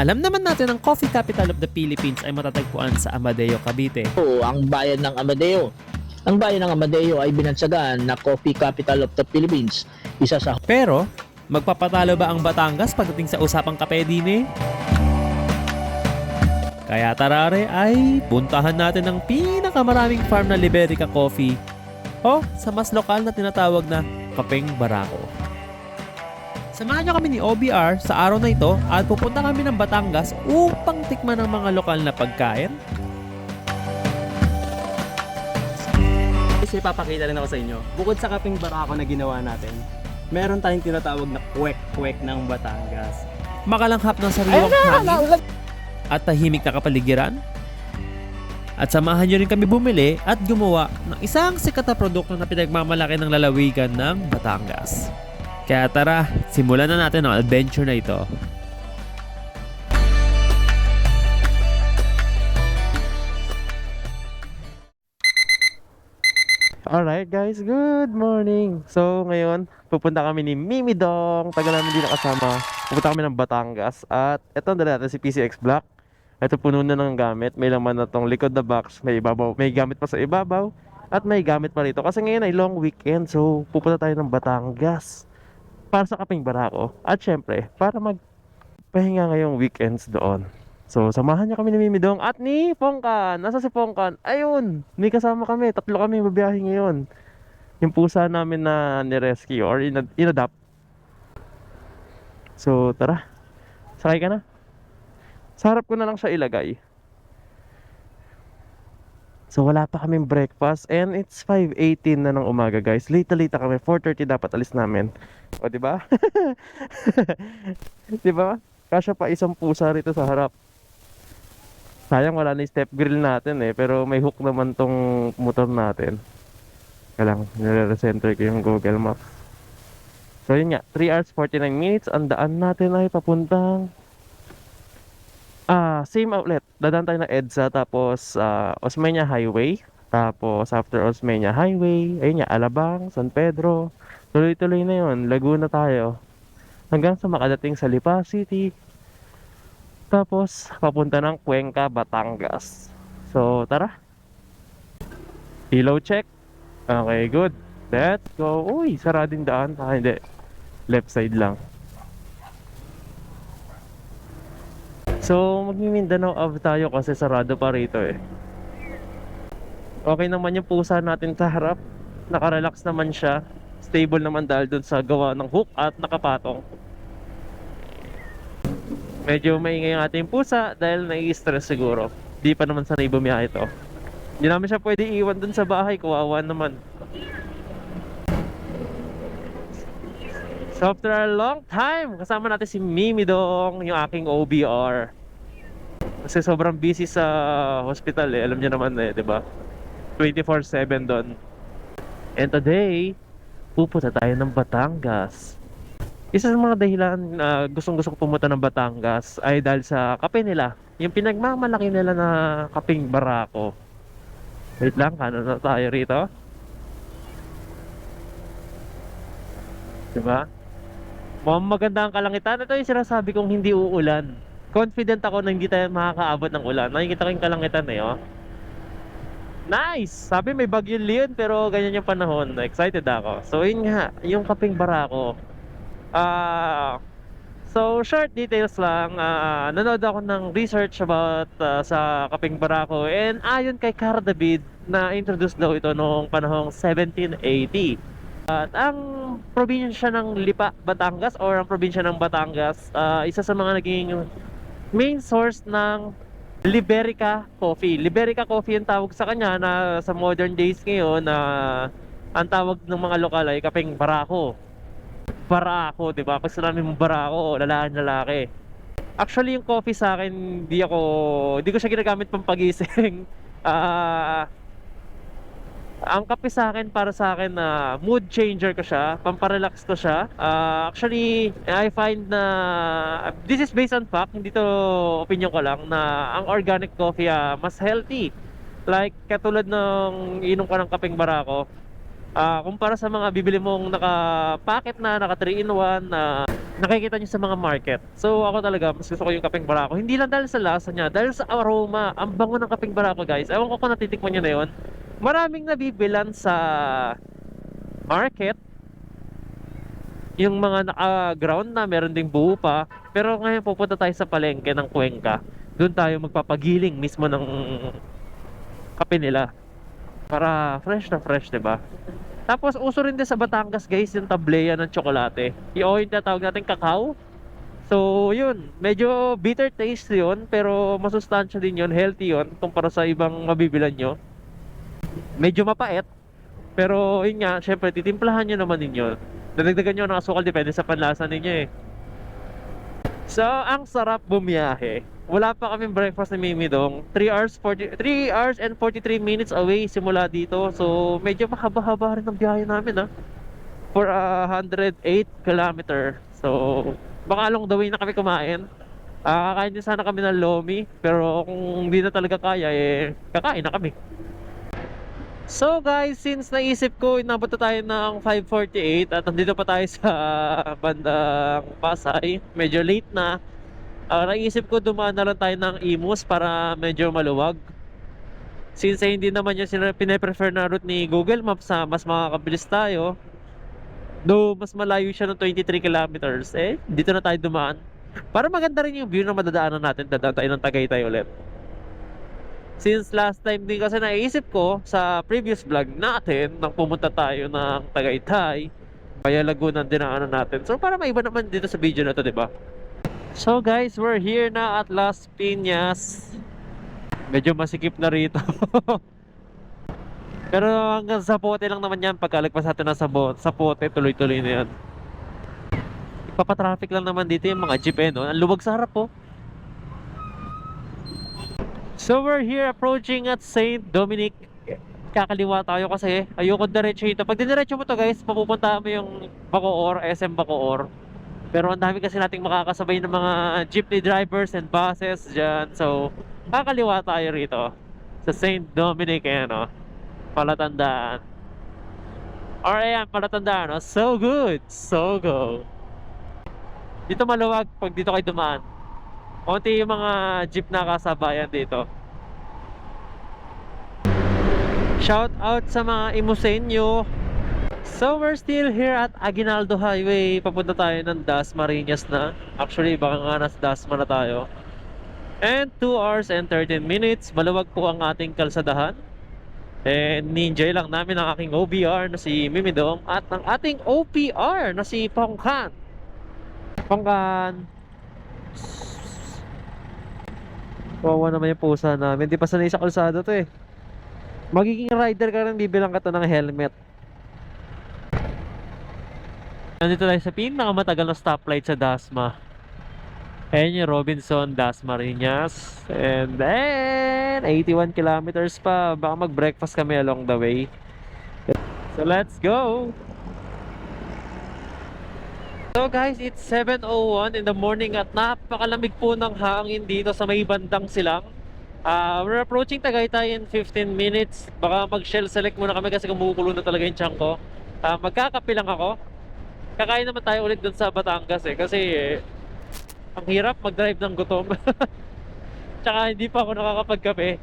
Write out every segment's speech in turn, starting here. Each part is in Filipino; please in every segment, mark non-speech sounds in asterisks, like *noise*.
Alam naman natin ang coffee capital of the Philippines ay matatagpuan sa Amadeo, Cavite. Oo, ang bayan ng Amadeo. Ang bayan ng Amadeo ay binansagan na coffee capital of the Philippines. Isa sa Pero, magpapatalo ba ang Batangas pagdating sa usapang kape din eh? Kaya tarare ay puntahan natin ang pinakamaraming farm na Liberica Coffee o sa mas lokal na tinatawag na Kapeng Barako. Samahan niyo kami ni OBR sa araw na ito at pupunta kami ng Batangas upang tikman ang mga lokal na pagkain. Kasi papakita rin ako sa inyo, bukod sa kaping barako na ginawa natin, meron tayong tinatawag na kwek-kwek ng Batangas. Makalanghap ng sariwang hangin at tahimik na kapaligiran. At samahan nyo rin kami bumili at gumawa ng isang sikat na produkto na pinagmamalaki ng lalawigan ng Batangas. Kaya tara, simulan na natin ang adventure na ito. Alright guys, good morning! So ngayon, pupunta kami ni Mimi Dong. Tagal namin hindi nakasama. Pupunta kami ng Batangas. At eto dala natin si PCX Black. Ito puno na ng gamit. May laman na tong likod na box. May ibabaw. May gamit pa sa ibabaw. At may gamit pa rito. Kasi ngayon ay long weekend. So pupunta tayo ng Batangas. Para sa Kaping Barako. At syempre, para magpahinga ngayong weekends doon. So, samahan niyo kami ni Mimi Dong at ni Pongkan. Nasa si Pongkan? Ayun, may kasama kami. Tatlo kami babiyahe ngayon. Yung pusa namin na ni-rescue or in- inadapt. So, tara. Sakay ka na. Sa harap ko na lang siya ilagay. So, wala pa kaming breakfast and it's 5.18 na ng umaga guys. Late late kami. 4.30 dapat alis namin. O, di ba? *laughs* di ba? Kasya pa isang pusa rito sa harap. Sayang wala na step grill natin eh. Pero may hook naman tong motor natin. Kaya lang, nire-recenter ko yung Google Maps. So yun nga, 3 hours 49 minutes. Ang daan natin ay papuntang Ah, same outlet. Dadaan tayo ng EDSA tapos ah, Osmeña Highway. Tapos after Osmeña Highway, ayun nga, Alabang, San Pedro. Tuloy-tuloy na yun. Laguna tayo. Hanggang sa makadating sa Lipa City. Tapos, papunta ng Cuenca, Batangas. So, tara. Ilaw check. Okay, good. Let's go. Uy, sarading daan. Ah, hindi. Left side lang. So, magmi-Mindanao Ave tayo kasi sarado pa rito eh. Okay naman yung pusa natin sa harap. Nakarelax naman siya. Stable naman dahil dun sa gawa ng hook at nakapatong. Medyo maingay ang ating pusa dahil nai-stress siguro. Di pa naman sanay bumiyahe ito. Hindi namin siya pwede iwan dun sa bahay. Kawawa naman. So after a long time, kasama natin si Mimi Dong, yung aking OBR. Kasi sobrang busy sa hospital eh. Alam niyo naman eh, di ba? 24-7 doon. And today, pupunta tayo ng Batangas. Isa sa mga dahilan na gustong gusto ko pumunta ng Batangas ay dahil sa kape nila. Yung pinagmamalaki nila na kaping barako. Wait lang, kanan na tayo rito. Diba? Mukhang maganda ang kalangitan. Ito yung sinasabi kong hindi uulan. Confident ako na hindi tayo makakaabot ng ulan. Nakikita ko yung kalangitan eh, oh. Nice! Sabi may bagyo Leon pero ganyan yung panahon. Excited ako. So yun nga, yung kaping barako. Ah, so short details lang. Ah, nanood ako ng research about ah, sa Kaping Barako and ayon kay David na introduce daw ito noong panahong 1780. At ang probinsya ng Lipa, Batangas or ang probinsya ng Batangas, ah, isa sa mga naging main source ng Liberica coffee. Liberica coffee ang tawag sa kanya na sa modern days ngayon na ang tawag ng mga lokal ay Kaping Barako barako, 'di ba? Pag sinabi mo barako, lalaki lalaki. Actually, yung coffee sa akin, hindi ako hindi ko siya ginagamit pampagising. *laughs* Ah ang kape sa akin para sa akin na mood changer ko siya, pamparelax ko siya. Ah, actually, I find na this is based on fact, hindi to opinion ko lang na ang organic coffee ah, mas healthy. Like katulad ng inom ko ng kapeng barako, Ah, kumpara sa mga bibili mong naka-packet na, naka 3 in 1 na nakikita nyo sa mga market. So ako talaga, mas gusto ko yung kapeng barako. Hindi lang dahil sa lasa niya, dahil sa aroma. Ang bango ng kapeng barako guys. Ewan ko kung natitikman nyo na yun. Maraming nabibilan sa market. Yung mga naka-ground na, meron ding buo pa. Pero ngayon pupunta tayo sa palengke ng Cuenca. Doon tayo magpapagiling mismo ng kape nila. Para fresh na fresh, ba? Tapos uso rin din sa Batangas guys yung tableya ng tsokolate. Yung yung tinatawag natin kakao. So yun, medyo bitter taste yun pero masustansya din yun, healthy yun kumpara sa ibang mabibilan nyo. Medyo mapait. Pero yun nga, syempre titimplahan nyo naman ninyo. Dadagdagan nyo ng asukal depende sa panlasa ninyo eh. So, ang sarap bumiyahe. Wala pa kaming breakfast ni Mimi Dong. 3 hours 40 3 hours and 43 minutes away simula dito. So, medyo mahaba-haba rin ang biyahe namin ah. For a 108 kilometer. So, baka along the way na kami kumain. Ah, kakain din sana kami ng lomi, pero kung hindi na talaga kaya eh kakain na kami. So guys, since naisip ko inabot na tayo ng 5.48 at nandito pa tayo sa *laughs* bandang Pasay, medyo late na. Ah, naisip ko dumaan na lang tayo ng Imus para medyo maluwag. Since hindi naman yung sila pine-prefer na route ni Google Maps sa mas makakabilis tayo. Though mas malayo siya ng 23 kilometers, eh dito na tayo dumaan. Para maganda rin yung view na madadaanan natin, dadaan tayo ng Tagaytay ulit. Since last time din kasi naisip ko sa previous vlog natin nang pumunta tayo ng Tagaytay, kaya Laguna ang dinaanan natin. So para maiba naman dito sa video na to, 'di ba? So guys, we're here na at Las Piñas. Medyo masikip na rito. *laughs* Pero hanggang sa pote lang naman yan pagkalagpas natin na sa, sa pote, tuloy-tuloy na yan. Ipapatraffic lang naman dito yung mga jeep eh, no? Ang luwag sa harap po. So we're here approaching at St. Dominic. Kakaliwa tayo kasi ayoko diretso ito. Pag diniretso mo to guys, mapupunta mo yung Bacoor, SM Bacoor. Pero ang dami kasi nating makakasabay ng mga jeepney drivers and buses dyan. So, kakaliwa tayo rito sa St. Dominic, eh, no? Palatandaan. Or ayan, palatandaan, no? So good! So go! Dito maluwag pag dito kayo dumaan. Konti yung mga jeep na kasabayan dito. Shout out sa mga Imusenyo. So we're still here at Aguinaldo Highway. Papunta tayo ng Dasmariñas na. Actually, baka nga nas Dasma na tayo. And 2 hours and 13 minutes. Maluwag po ang ating kalsadahan. And ninjay lang namin ang aking OBR na si Mimidong at ang ating OPR na si Pongkan. Pongkan. Wawa naman yung pusa namin. Di pa sanay sa kalsada to eh. Magiging rider ka rin, bibilang ka to ng helmet. Nandito tayo sa pinakamatagal na stoplight sa Dasma. Ayan yung Robinson Dasmariñas. And then, 81 kilometers pa. Baka mag-breakfast kami along the way. So let's go! So guys, it's 7.01 in the morning at napakalamig po ng hangin dito sa may bandang silang. Ah, we're approaching Tagaytay in 15 minutes. Baka mag-shell select muna kami kasi kumukulo na talaga yung tiyan ko. Ah, magkakape lang ako. Kakain naman tayo ulit dun sa Batangas eh. Kasi eh, ang hirap mag-drive ng gutom. *laughs* Tsaka hindi pa ako nakakapagkape.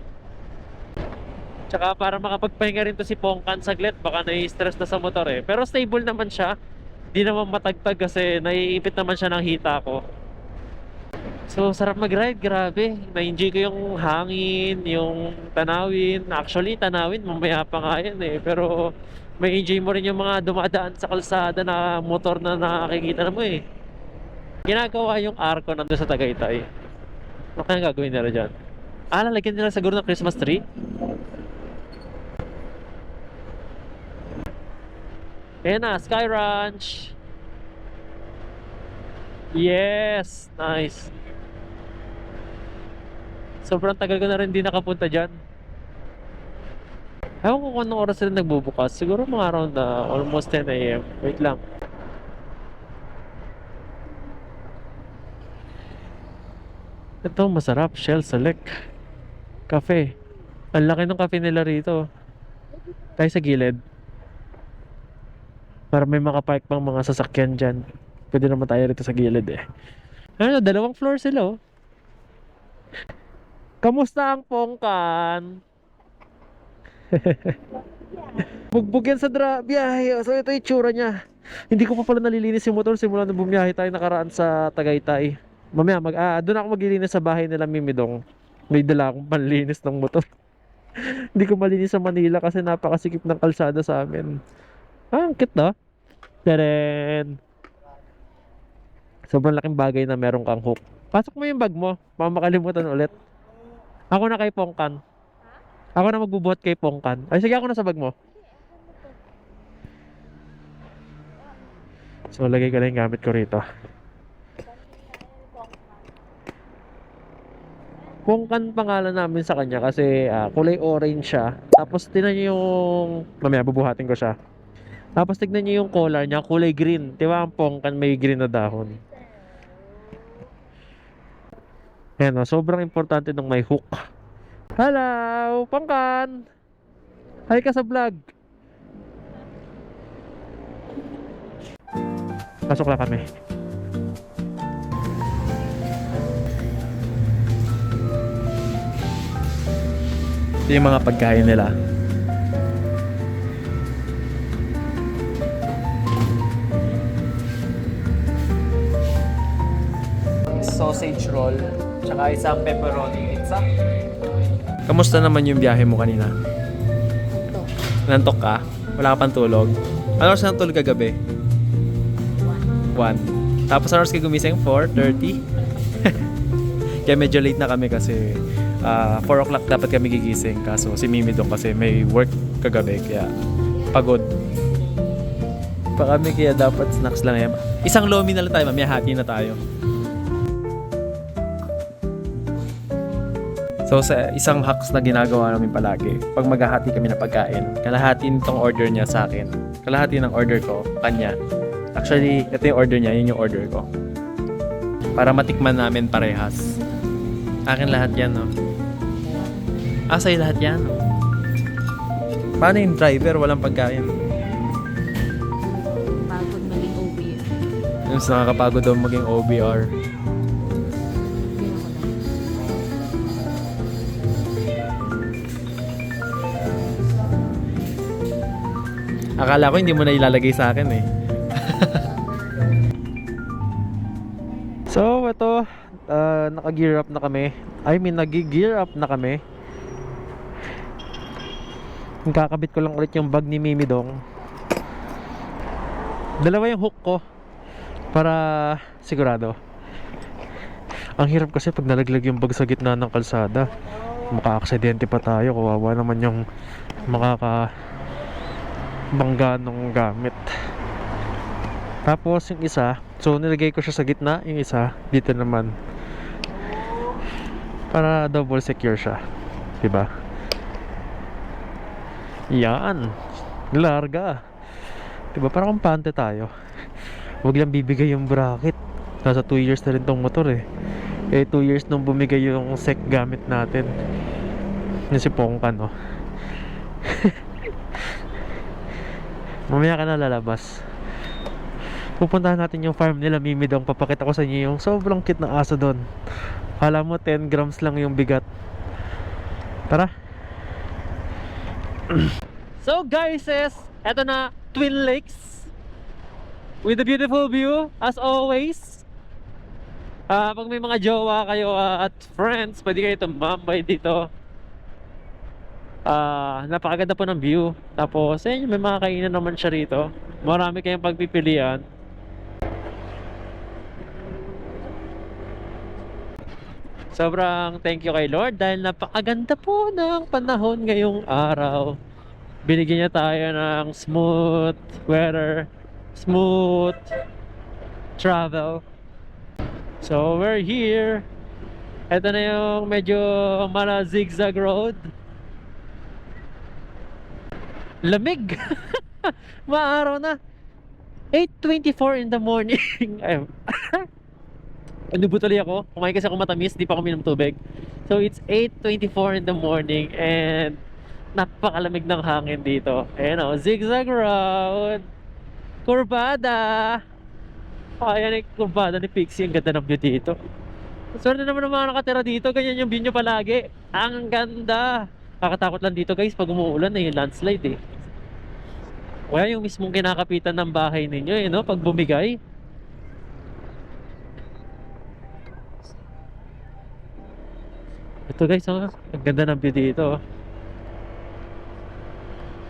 Tsaka para makapagpahinga rin to si Pongkan saglit. Baka nai-stress na sa motor eh. Pero stable naman siya. Di naman matagtag kasi naiipit naman siya ng hita ko. So, sarap mag-ride, grabe. Na-enjoy ko yung hangin, yung tanawin. Actually, tanawin, mamaya pa nga yan eh. Pero, may enjoy mo rin yung mga dumadaan sa kalsada na motor na nakikita mo eh. Ginagawa yung arko nandun sa Tagaytay. Ano kaya gagawin nila dyan? Ah, lalagyan nila siguro ng Christmas tree? Ayan na, Sky Ranch! Yes! Nice! Sobrang tagal ko na rin di nakapunta dyan. Ewan ko kung anong oras sila nagbubukas. Siguro mga around na almost 10 a.m. Wait lang. Ito masarap. Shell Select. Cafe. Ang laki ng cafe nila rito. Tayo sa gilid. Para may makapark pang mga sasakyan dyan. Pwede naman tayo rito sa gilid eh. Ano, dalawang floor sila oh. Kamusta ang pongkan? *laughs* Bugbog yan sa dra biyahe. So ito yung tsura niya. Hindi ko pa pala nalilinis yung motor simula nung bumiyahe tayo nakaraan sa Tagaytay. Mamaya, mag, ah, doon ako maglilinis sa bahay nila Mimidong. May dala akong panlinis ng motor. *laughs* Hindi ko malinis sa Manila kasi napakasikip ng kalsada sa amin. Ah, ang cute no? Taren! Sobrang laking bagay na meron kang hook. Pasok mo yung bag mo. Baka makalimutan ulit. Ako na kay Pongkan. Ako na magbubuhat kay Pongkan. Ay, sige ako na sa bag mo. So, lagay ko lang yung gamit ko rito. Pongkan pangalan namin sa kanya kasi ah, kulay orange siya. Tapos niyo yung... Mamaya, bubuhatin ko siya. Tapos tignan niyo yung collar niya, kulay green. Di ba ang pongkan may green na dahon? Ayan o, sobrang importante nung may hook. Hello! Pongkan! Hi ka sa vlog! Pasok lang kami. Ito yung mga pagkain nila. Sausage roll, tsaka isang pepperoni pizza. Kamusta naman yung biyahe mo kanina? Nantok ka? Wala ka pang tulog? Ano oras natulog kagabi? 1. Tapos ano oras ka gumising? 4.30? *laughs* Kaya medyo late na kami kasi ah 4 o'clock dapat kami gigising. Kaso si Mimi doon kasi may work kagabi kaya pagod. Pa kami kaya dapat snacks lang yan. Isang lomi na lang tayo, mamaya hati na tayo. So sa isang hacks na ginagawa namin palagi, pag maghahati kami na pagkain, kalahati nitong order niya sa akin. Kalahati ng order ko, kanya. Actually, ito yung order niya, yun yung order ko. Para matikman namin parehas. Akin lahat yan, no? Ah, sa'yo lahat yan, no? Paano yung driver? Walang pagkain. Pagod maging OBR. Sa nakakapagod daw maging OBR. Akala ko hindi mo na ilalagay sa akin eh. *laughs* So, ito, uh, naka-gear up na kami. I mean, nag-gear up na kami. Kakabit ko lang ulit yung bag ni Mimi Dong. Dalawa yung hook ko para sigurado. Ang hirap kasi pag nalaglag yung bag sa gitna ng kalsada. Maka-aksidente pa tayo. Kawawa naman yung makaka bangga ng gamit. Tapos yung isa, so nilagay ko siya sa gitna, yung isa dito naman. Para double secure siya. 'Di ba? Yan. Larga. 'Di ba? Parang kampante tayo. Huwag lang bibigay yung bracket. Nasa 2 years na rin tong motor eh. Eh 2 years nung bumigay yung sec gamit natin. Yung si Pongkan no. Mamaya ka na lalabas. Pupuntahan natin yung farm nila Mimi Dong. Papakita ko sa inyo yung sobrang cute na aso doon. Kala mo 10 grams lang yung bigat. Tara. *clears throat* so guys, eto na Twin Lakes. With a beautiful view as always. Ah, pag may mga jowa kayo ah, at friends, pwede kayo tumambay dito. Ah, napakaganda po ng view. Tapos, eh, may mga kainan naman siya rito. Marami kayong pagpipilian. Sobrang thank you kay Lord dahil napakaganda po ng panahon ngayong araw. Binigyan niya tayo ng smooth weather, smooth travel. So, we're here. Ito na yung medyo mala zigzag road. Lamig. *laughs* Maaraw na. 8.24 in the morning. *laughs* Nabutali *laughs* ako. Kumain kasi ako matamis, di pa ako minom tubig. So it's 8.24 in the morning and napakalamig ng hangin dito. Ayan o, zigzag road. Kurbada. Kaya na yung kurbada ni Pixie. Ang ganda ng view dito. Swerte naman ng mga nakatira dito. Ganyan yung view nyo palagi. Ang ganda. Kakatakot lang dito guys pag umuulan eh. Landslide eh. Kaya yung mismong kinakapitan ng bahay ninyo eh, no? Pag bumigay. Ito guys, oh, ang ganda ng view dito. oh.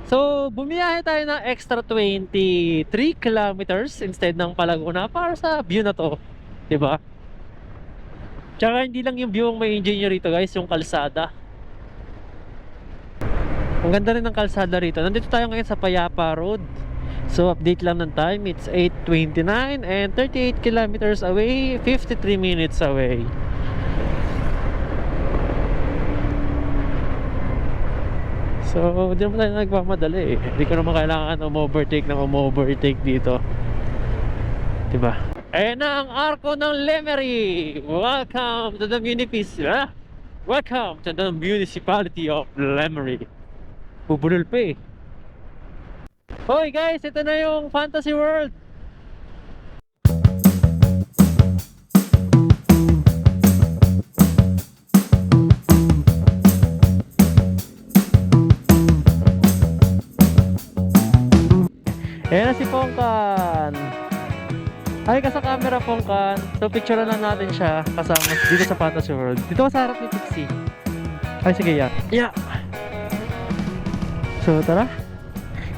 So, bumiyahe tayo ng extra 23 kilometers instead ng Palaguna para sa view na to. ba? Tsaka hindi lang yung view ang may enjoy nyo rito guys, yung kalsada. Ang ganda rin ng kalsada rito. Nandito tayo ngayon sa Payapa Road. So, update lang ng time. It's 8.29 and 38 kilometers away, 53 minutes away. So, di naman tayo nagmamadali eh. Hindi ko naman kailangan um-overtake ng um-overtake dito. Diba? Ayan na ang arko ng Lemery! Welcome to the municipis... Ah? Welcome to the municipality of Lemery. Bubulol pa eh. Hoy guys, ito na yung Fantasy World! Ayan na si Pongkan. Ay ka sa camera Pongkan. So picture lang natin siya kasama dito sa Fantasy World. Dito sa harap ni Pixie. Ay sige ya. Yeah. So tara.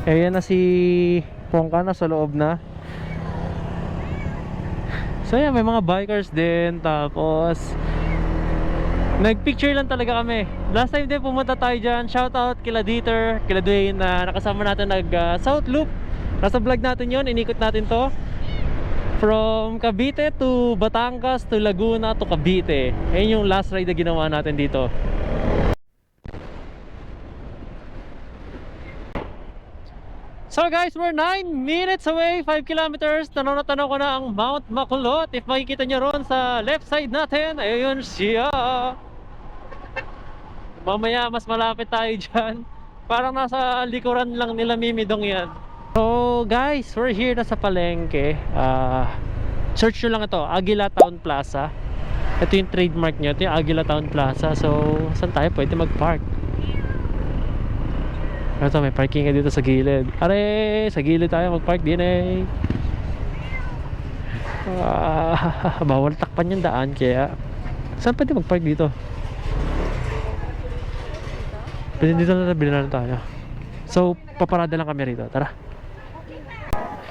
Ayan na si Pongkan na sa loob na. So yan, may mga bikers din. Tapos Nagpicture lang talaga kami. Last time din pumunta tayo dyan. Shout out kila Dieter, kila Dwayne na nakasama natin nag uh, South Loop. Nasa vlog natin yon, inikot natin to. From Cavite to Batangas to Laguna to Cavite. Ayun yung last ride na ginawa natin dito. So guys, we're 9 minutes away, 5 kilometers. Tanaw-tanaw ko na ang Mount Makulot. If makikita nyo ron sa left side natin, ayun siya. Mamaya mas malapit tayo dyan. *laughs* Parang nasa likuran lang nila Mimidong yan. So guys, we're here na sa palengke. Ah, search nyo lang ito, Aguila Town Plaza. Ito yung trademark nyo, ito yung Aguila Town Plaza. So, saan tayo pwede mag-park? Ito, may parking ka dito sa gilid. Are, sa gilid tayo mag-park din eh. Ah, *laughs* bawal takpan yung daan kaya saan pwede mag-park dito? Pwede dito na bilhin na tayo. So, paparada lang kami rito. Tara.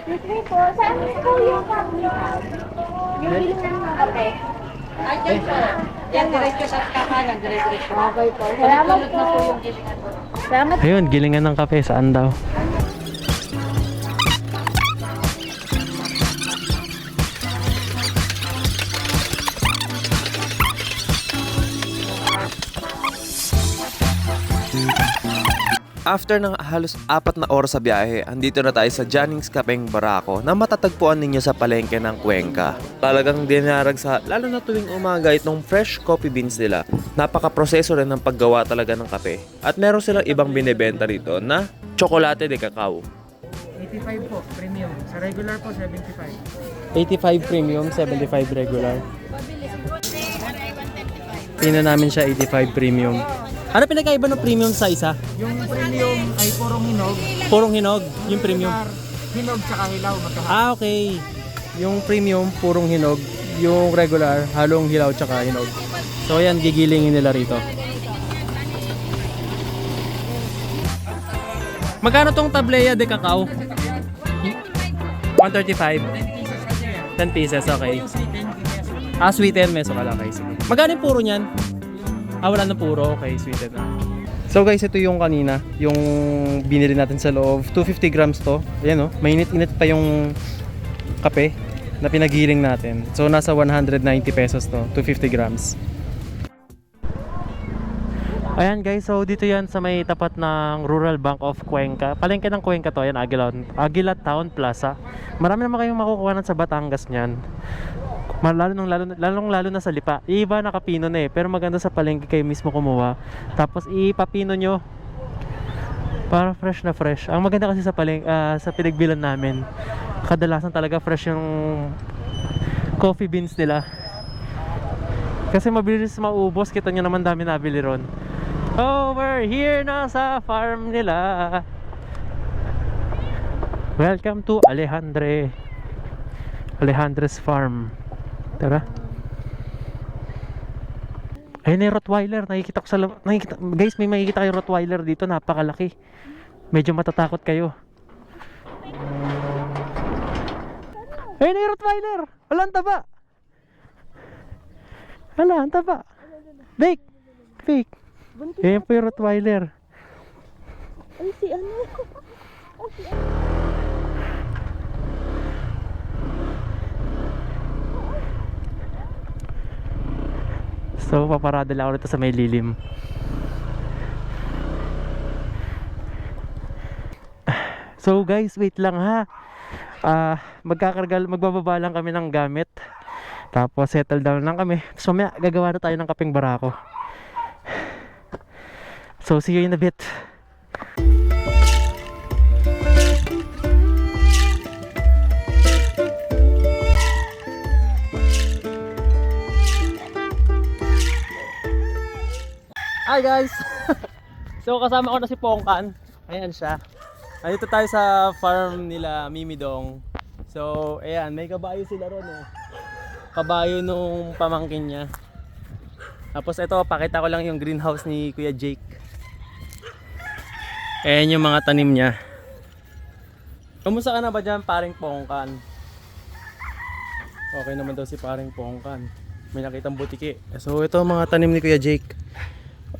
Me po, saan po yung yung biling ng kape? Ay, po. Yan, diretso sa kakanan, diretso. Okay po. Salamat po. Salamat Ayun, gilingan ng kape. Saan daw? After ng halos apat na oras sa biyahe, andito na tayo sa Jannings Kapeng Barako na matatagpuan ninyo sa palengke ng Cuenca. Talagang dinarag sa, lalo na tuwing umaga, itong fresh coffee beans nila. Napaka-proseso rin ng paggawa talaga ng kape. At meron silang ibang binibenta rito na tsokolate de cacao. 85 po, premium. Sa regular po, 75. 85 premium, 75 regular. Tingnan namin siya 85 premium. Ano pinagkaiba ng premium sa isa? Yung premium ay purong hinog. Purong hinog, yung premium. Regular, Hinog tsaka hilaw, magkahapon. Ah, okay. Yung premium, purong hinog. Yung regular, halong hilaw tsaka hinog. So, ayan, gigilingin nila rito. Magkano tong tableya de cacao? 135. 10 pieces, okay. Ah, sweeten. Meso ka lang, okay. Sige. Magkano yung puro niyan? Ah, wala na puro. Okay, sweeten na. So guys, ito yung kanina, yung binili natin sa loob. 250 grams to. Ayan oh, mainit-init pa yung kape na pinagiling natin. So nasa 190 pesos to, 250 grams. Ayan guys, so dito yan sa may tapat ng Rural Bank of Cuenca. Palengke ng Cuenca to, ayan, Aguila, Aguila Town Plaza. Marami naman kayong makukuha sa Batangas niyan. Lalo, nung, lalo, lalong lalo na sa lipa. Iba nakapino na eh, pero maganda sa palengke kayo mismo kumuha. Tapos ipapino nyo para fresh na fresh. Ang maganda kasi sa paleng ah, sa pinagbilan namin, kadalasan talaga fresh yung coffee beans nila. Kasi mabilis maubos, kita nyo naman dami nabili ron. Oh, we're here na sa farm nila. Welcome to Alejandre. Alejandre's farm. Tara. Ayun yung Rottweiler. Nakikita ko sa lab- nakikita, Guys, may makikita kayo Rottweiler dito. Napakalaki. Medyo matatakot kayo. Ayun yung Rottweiler. Wala, ang taba. Wala, ang taba. Fake. Fake. Ayun po yung Rottweiler. Ay, si ano? *laughs* So, paparada lang ako dito sa may lilim. So guys, wait lang ha. Ah, magkakargal, magbababa lang kami ng gamit. Tapos settle down lang kami. So mamaya gagawa na tayo ng kapeng barako. So see you in a bit. Hi guys! *laughs* so kasama ko na si Pongkan. Ayan siya. Andito tayo sa farm nila Mimidong. So, ayan, may kabayo sila ron eh. Kabayo nung pamangkin niya. Tapos ito, pakita ko lang yung greenhouse ni Kuya Jake. Ayan yung mga tanim niya. Kamusta ka na ba dyan, paring Pongkan? Okay naman daw si paring Pongkan. May nakitang butiki. So, ito mga tanim ni Kuya Jake.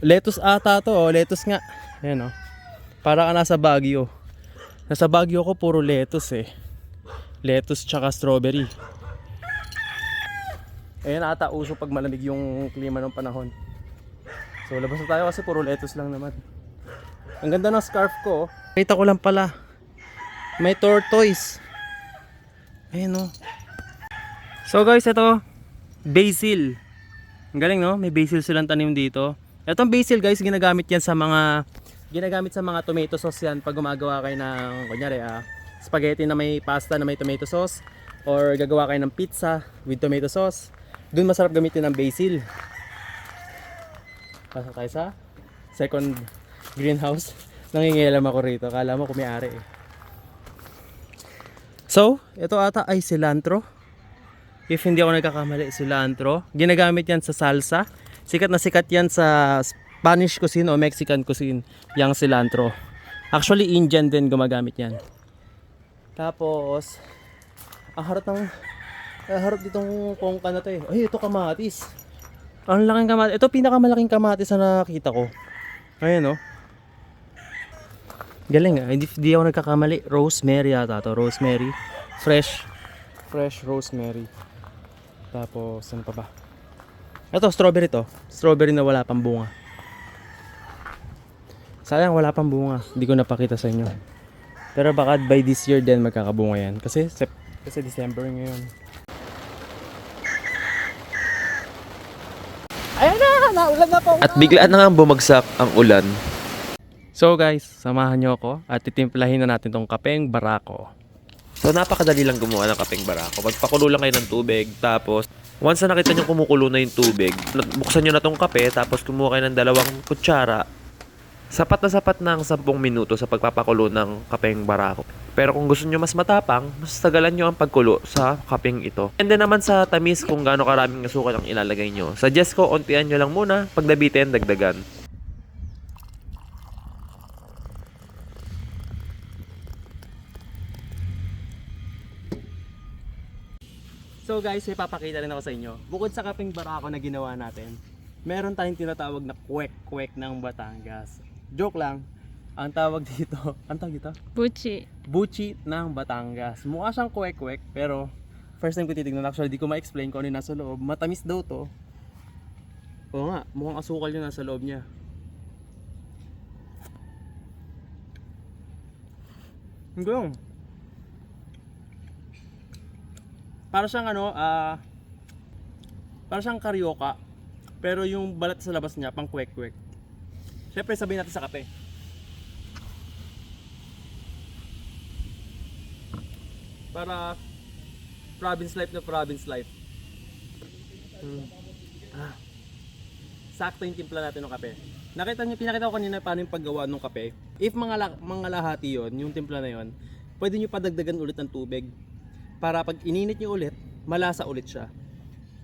Lettuce ata to, oh. lettuce nga. Ayan oh. Para ka nasa Baguio. Nasa Baguio ko puro lettuce eh. Lettuce tsaka strawberry. Ayan ata uso pag malamig yung klima ng panahon. So labas na tayo kasi puro lettuce lang naman. Ang ganda ng scarf ko. oh. Kita ko lang pala. May tortoise. Ayan oh. So guys, ito basil. Ang galing no? May basil silang tanim dito. Itong basil guys, ginagamit yan sa mga ginagamit sa mga tomato sauce yan pag gumagawa kayo ng kunyari ah, spaghetti na may pasta na may tomato sauce or gagawa kayo ng pizza with tomato sauce. Doon masarap gamitin ng basil. Pasok tayo sa second greenhouse. *laughs* Nangingialam ako rito. Kala mo kung may ari eh. So, ito ata ay cilantro. If hindi ako nagkakamali, cilantro. Ginagamit yan sa salsa. Sikat na sikat yan sa Spanish cuisine o Mexican cuisine, yung cilantro. Actually, Indian din gumagamit yan. Tapos, ang harap ng ang harap ditong kongka na to eh. Ay, ito kamatis. Ang laking kamatis. Ito pinakamalaking kamatis na nakita ko. Ayan oh. Galing ah. Hindi, hindi ako nagkakamali. Rosemary ata to. Rosemary. Fresh. Fresh rosemary. Tapos, ano pa ba? Ito, strawberry to. Strawberry na wala pang bunga. Sayang wala pang bunga. Hindi ko napakita sa inyo. Pero baka by this year din magkakabunga yan. Kasi, sep- kasi December ngayon. Ayan na! Naulan na po! At bigla na nga bumagsak ang ulan. So guys, samahan nyo ako at titimplahin na natin tong kapeng barako. So napakadali lang gumawa ng kapeng barako. Magpakulo lang kayo ng tubig, tapos once na nakita nyo kumukulo na yung tubig, buksan nyo na tong kape, tapos kumuha kayo ng dalawang kutsara. Sapat na sapat ng 10 minuto sa pagpapakulo ng kapeng barako. Pero kung gusto nyo mas matapang, mas tagalan nyo ang pagkulo sa kapeng ito. And then naman sa tamis kung gaano karaming asukal ang ilalagay nyo. Suggest ko, ontian nyo lang muna. Pag nabitin, dagdagan. So guys, may papakita rin ako sa inyo. Bukod sa kapeng barako na ginawa natin, meron tayong tinatawag na kwek-kwek ng Batangas. Joke lang, ang tawag dito, *laughs* ang tawag dito? Buchi. Buchi ng Batangas. Mukha siyang kwek-kwek, pero first time ko titignan, actually di ko ma-explain kung ano yung nasa loob. Matamis daw to. Oo nga, mukhang asukal yung nasa loob niya. Ang gulong. Para siyang ano, ah... para siyang karyoka. Pero yung balat sa labas niya, pang kwek-kwek. Siyempre, sabihin natin sa kape. Para province life na province life. Hmm. Ah. Sakto yung timpla natin ng kape. Nakita niyo, pinakita ko kanina paano yung paggawa ng kape. If mga, mga lahati yon yung timpla na yon pwede nyo padagdagan ulit ng tubig. Para pag ininit nyo ulit, malasa ulit siya.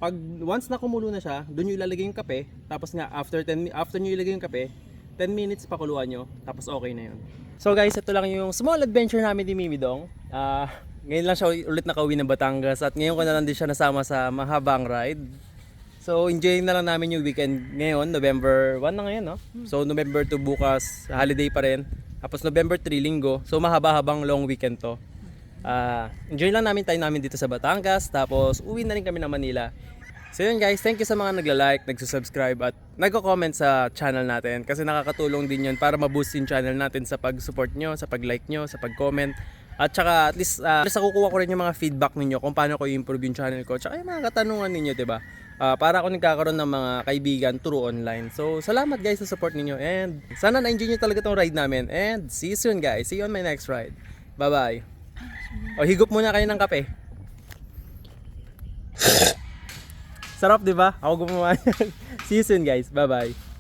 Pag once na kumulo na siya, doon nyo ilalagay yung kape. Tapos nga, after 10, mi- after nyo ilagay yung kape, 10 minutes pakuluan nyo. Tapos okay na yun. So guys, ito lang yung small adventure namin ni Mimidong. Ah, ngayon lang siya ulit nakauwi ng Batangas at ngayon ko na lang din siya nasama sa mahabang ride. So enjoy na lang namin yung weekend ngayon, November 1 na ngayon, no? So November 2 bukas, holiday pa rin. Tapos November 3 linggo. So mahaba-habang long weekend to. Ah, enjoy lang namin time namin dito sa Batangas. Tapos uwi na rin kami ng Manila. So yun guys, thank you sa mga nagla-like, nagsusubscribe at nagko-comment sa channel natin kasi nakakatulong din yun para ma-boost yung channel natin sa pag-support nyo, sa pag-like nyo, sa pag-comment. At saka at least, uh, at least nakukuha ko rin yung mga feedback ninyo kung paano ko i-improve yung channel ko. Tsaka yung mga katanungan ninyo, ba? Ah, para ako nagkakaroon ng mga kaibigan through online. So, salamat guys sa support ninyo and sana na-enjoy nyo talaga tong ride namin and see you soon guys. See you on my next ride. Bye-bye. O, higop muna kayo ng kape. Sarap, di ba? Ako gumawa *laughs* yan. See you soon, guys. Bye-bye.